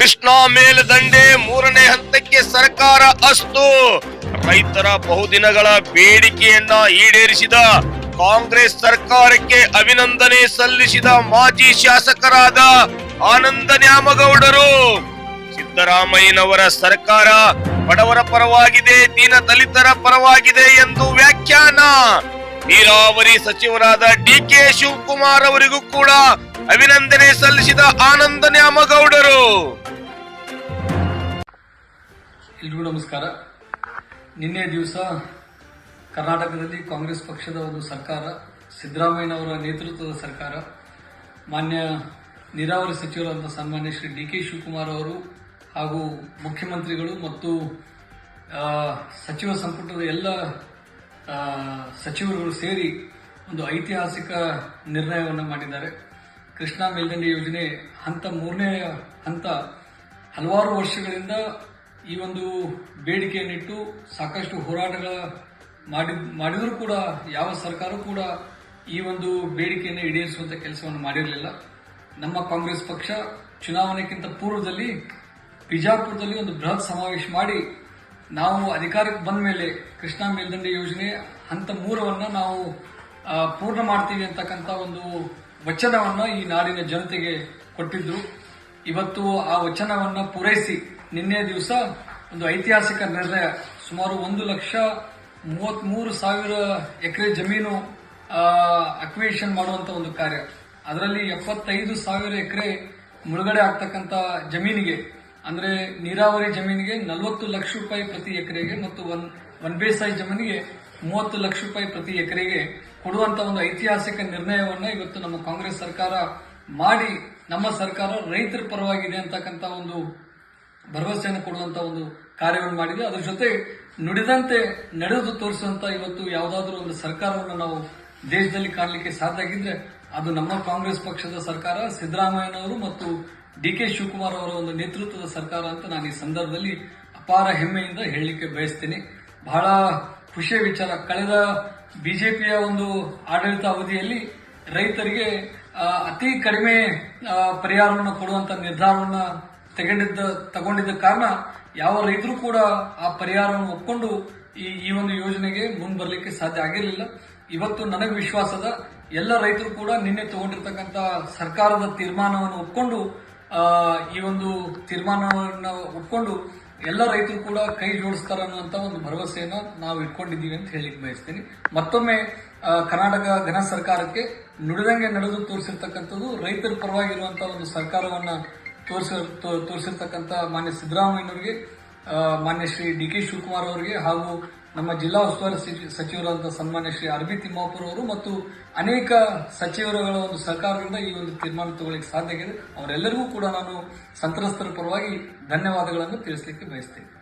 ಕೃಷ್ಣಾ ಮೇಲ್ದಂಡೆ ಮೂರನೇ ಹಂತಕ್ಕೆ ಸರ್ಕಾರ ಅಸ್ತು. ರೈತರ ಬಹುದಿನಗಳ ಬೇಡಿಕೆಯನ್ನ ಈಡೇರಿಸಿದ ಕಾಂಗ್ರೆಸ್ ಸರ್ಕಾರಕ್ಕೆ ಅಭಿನಂದನೆ ಸಲ್ಲಿಸಿದ ಮಾಜಿ ಶಾಸಕರಾದ ಆನಂದ ನ್ಯಾಮಗೌಡರು. ಸಿದ್ದರಾಮಯ್ಯನವರ ಸರ್ಕಾರ ಬಡವರ ಪರವಾಗಿದೆ, ದೀನ ದಲಿತರ ಪರವಾಗಿದೆ ಎಂದು ವ್ಯಾಖ್ಯಾನ. ನೀರಾವರಿ ಸಚಿವರಾದ ಡಿ ಕೆ ಶಿವಕುಮಾರ್ ಅವರಿಗೂ ಕೂಡ ಅಭಿನಂದನೆ ಸಲ್ಲಿಸಿದ ಆನಂದ ನ್ಯಾಮಗೌಡರು. ಎಲ್ರಿಗೂ ನಮಸ್ಕಾರ. ನಿನ್ನೆ ದಿವಸ ಕರ್ನಾಟಕದಲ್ಲಿ ಕಾಂಗ್ರೆಸ್ ಪಕ್ಷದ ಒಂದು ಸರ್ಕಾರ, ಸಿದ್ದರಾಮಯ್ಯನವರ ನೇತೃತ್ವದ ಸರ್ಕಾರ, ಮಾನ್ಯ ನೀರಾವರಿ ಸಚಿವರಾದ ಸನ್ಮಾನ್ಯ ಶ್ರೀ ಡಿ ಕೆ ಶಿವಕುಮಾರ್ ಅವರು ಹಾಗೂ ಮುಖ್ಯಮಂತ್ರಿಗಳು ಮತ್ತು ಸಚಿವ ಸಂಪುಟದ ಎಲ್ಲ ಸಚಿವರುಗಳು ಸೇರಿ ಒಂದು ಐತಿಹಾಸಿಕ ನಿರ್ಣಯವನ್ನು ಮಾಡಿದ್ದಾರೆ. ಕೃಷ್ಣಾ ಮೇಲ್ದಂಡೆ ಯೋಜನೆ ಹಂತ ಮೂರನೇ ಹಂತ ಹಲವಾರು ವರ್ಷಗಳಿಂದ ಈ ಒಂದು ಬೇಡಿಕೆಯನ್ನಿಟ್ಟು ಸಾಕಷ್ಟು ಹೋರಾಟಗಳ ಮಾಡಿ, ಮಾಡಿದರೂ ಕೂಡ, ಯಾವ ಸರ್ಕಾರ ಕೂಡ ಈ ಒಂದು ಬೇಡಿಕೆಯನ್ನು ಈಡೇರಿಸುವಂಥ ಕೆಲಸವನ್ನು ಮಾಡಿರಲಿಲ್ಲ. ನಮ್ಮ ಕಾಂಗ್ರೆಸ್ ಪಕ್ಷ ಚುನಾವಣೆಗಿಂತ ಪೂರ್ವದಲ್ಲಿ ಬಿಜಾಪುರದಲ್ಲಿ ಒಂದು ಬೃಹತ್ ಸಮಾವೇಶ ಮಾಡಿ ನಾವು ಅಧಿಕಾರಕ್ಕೆ ಬಂದ ಮೇಲೆ ಕೃಷ್ಣಾ ಮೇಲ್ದಂಡೆ ಯೋಜನೆ ಹಂತ ಮೂರವನ್ನು ನಾವು ಪೂರ್ಣ ಮಾಡ್ತೀವಿ ಅಂತಕ್ಕಂಥ ಒಂದು ವಚನವನ್ನು ಈ ನಾಡಿನ ಜನತೆಗೆ ಕೊಟ್ಟಿದ್ದರು ಇವತ್ತು ಆ ವಚನವನ್ನು ಪೂರೈಸಿ ನಿನ್ನೆ ದಿವಸ ಒಂದು ಐತಿಹಾಸಿಕ ನಿರ್ಣಯ. ಸುಮಾರು ಒಂದು ಲಕ್ಷ ಮೂವತ್ಮೂರು ಸಾವಿರ ಎಕರೆ ಜಮೀನು ಅಕ್ವಿಯೇಷನ್ ಮಾಡುವಂತ ಒಂದು ಕಾರ್ಯ. ಅದರಲ್ಲಿ ಎಪ್ಪತ್ತೈದು ಸಾವಿರ ಎಕರೆ ಮುಳುಗಡೆ ಆಗ್ತಕ್ಕಂಥ ಜಮೀನಿಗೆ, ಅಂದ್ರೆ ನೀರಾವರಿ ಜಮೀನಿಗೆ ನಲವತ್ತು ಲಕ್ಷ ರೂಪಾಯಿ ಪ್ರತಿ ಎಕರೆಗೆ ಮತ್ತು ಒನ್ ಒನ್ ಬೇಸಾಯಿ ಜಮೀನಿಗೆ ಮೂವತ್ತು ಲಕ್ಷ ರೂಪಾಯಿ ಪ್ರತಿ ಎಕರೆಗೆ ಕೊಡುವಂತ ಒಂದು ಐತಿಹಾಸಿಕ ನಿರ್ಣಯವನ್ನ ಇವತ್ತು ನಮ್ಮ ಕಾಂಗ್ರೆಸ್ ಸರ್ಕಾರ ಮಾಡಿ, ನಮ್ಮ ಸರ್ಕಾರ ರೈತರ ಪರವಾಗಿದೆ ಅಂತಕ್ಕಂಥ ಒಂದು ಭರವಸೆಯನ್ನು ಕೊಡುವಂತ ಒಂದು ಕಾರ್ಯವನ್ನು ಮಾಡಿದೆ ಅದರ ಜೊತೆ ನುಡಿದಂತೆ ನಡೆದು ತೋರಿಸುವಂತ ಇವತ್ತು ಯಾವುದಾದ್ರೂ ಒಂದು ಸರ್ಕಾರವನ್ನು ನಾವು ದೇಶದಲ್ಲಿ ಕಾಣಲಿಕ್ಕೆ ಸಾಧ್ಯ ಆಗಿದ್ರೆ ಅದು ನಮ್ಮ ಕಾಂಗ್ರೆಸ್ ಪಕ್ಷದ ಸರ್ಕಾರ, ಸಿದ್ದರಾಮಯ್ಯನವರು ಮತ್ತು ಡಿ ಕೆ ಶಿವಕುಮಾರ್ ಅವರ ಒಂದು ನೇತೃತ್ವದ ಸರ್ಕಾರ ಅಂತ ನಾನು ಈ ಸಂದರ್ಭದಲ್ಲಿ ಅಪಾರ ಹೆಮ್ಮೆಯಿಂದ ಹೇಳಲಿಕ್ಕೆ ಬಯಸ್ತೀನಿ. ಬಹಳ ಖುಷಿಯ ವಿಚಾರ. ಕಳೆದ ಬಿಜೆಪಿಯ ಒಂದು ಆಡಳಿತ ಅವಧಿಯಲ್ಲಿ ರೈತರಿಗೆ ಅತಿ ಕಡಿಮೆ ಪರಿಹಾರವನ್ನು ಕೊಡುವಂತ ನಿರ್ಧಾರವನ್ನ ತಗೊಂಡಿದ್ದ ತಗೊಂಡಿದ್ದ ಕಾರಣ ಯಾವ ರೈತರು ಕೂಡ ಆ ಪರಿಹಾರವನ್ನು ಒಪ್ಪಿಕೊಂಡು ಈ ಈ ಒಂದು ಯೋಜನೆಗೆ ಮುಂದೆ ಬರಲಿಕ್ಕೆ ಸಾಧ್ಯ ಆಗಿರಲಿಲ್ಲ. ಇವತ್ತು ನನಗೆ ವಿಶ್ವಾಸದ ಎಲ್ಲ ರೈತರು ಕೂಡ ನಿನ್ನೆ ತಗೊಂಡಿರ್ತಕ್ಕಂಥ ಸರ್ಕಾರದ ತೀರ್ಮಾನವನ್ನು ಒಪ್ಪಿಕೊಂಡು ಈ ಒಂದು ತೀರ್ಮಾನವನ್ನು ಒಪ್ಪಿಕೊಂಡು ಎಲ್ಲ ರೈತರು ಕೂಡ ಕೈ ಜೋಡಿಸ್ತಾರೆ ಅನ್ನುವಂತ ಒಂದು ಭರವಸೆಯನ್ನು ನಾವು ಇಟ್ಕೊಂಡಿದ್ದೀವಿ ಅಂತ ಹೇಳಿಕ್ ಬಯಸ್ತೀನಿ. ಮತ್ತೊಮ್ಮೆ ಕರ್ನಾಟಕ ಘನ ಸರ್ಕಾರಕ್ಕೆ ನುಡಿದಂಗೆ ನಡೆದು ತೋರಿಸಿರ್ತಕ್ಕಂಥದ್ದು ರೈತರ ಪರವಾಗಿರುವಂಥ ಒಂದು ಸರ್ಕಾರವನ್ನ ತೋರಿಸ ತೋರಿಸಿರ್ತಕ್ಕಂಥ ಮಾನ್ಯ ಸಿದ್ದರಾಮಯ್ಯನವರಿಗೆ ಮಾನ್ಯ ಶ್ರೀ ಡಿ ಕೆ ಶಿವಕುಮಾರ್ ಅವರಿಗೆ, ಹಾಗೂ ನಮ್ಮ ಜಿಲ್ಲಾ ಉಸ್ತುವಾರಿ ಸಚಿವರಾದಂಥ ಸನ್ಮಾನ್ಯ ಶ್ರೀ ಅರ್ಬಿ ತಿಮ್ಮಾಪುರ ಅವರು ಮತ್ತು ಅನೇಕ ಸಚಿವರುಗಳ ಒಂದು ಸರ್ಕಾರದಿಂದ ಈ ಒಂದು ತೀರ್ಮಾನ ತಗೊಳ್ಳಿಕ್ಕೆ ಸಾಧ್ಯ ಆಗಿದೆ. ಅವರೆಲ್ಲರಿಗೂ ಕೂಡ ನಾನು ಸಂತ್ರಸ್ತರ ಪರವಾಗಿ ಧನ್ಯವಾದಗಳನ್ನು ತಿಳಿಸಲಿಕ್ಕೆ ಬಯಸ್ತೇನೆ.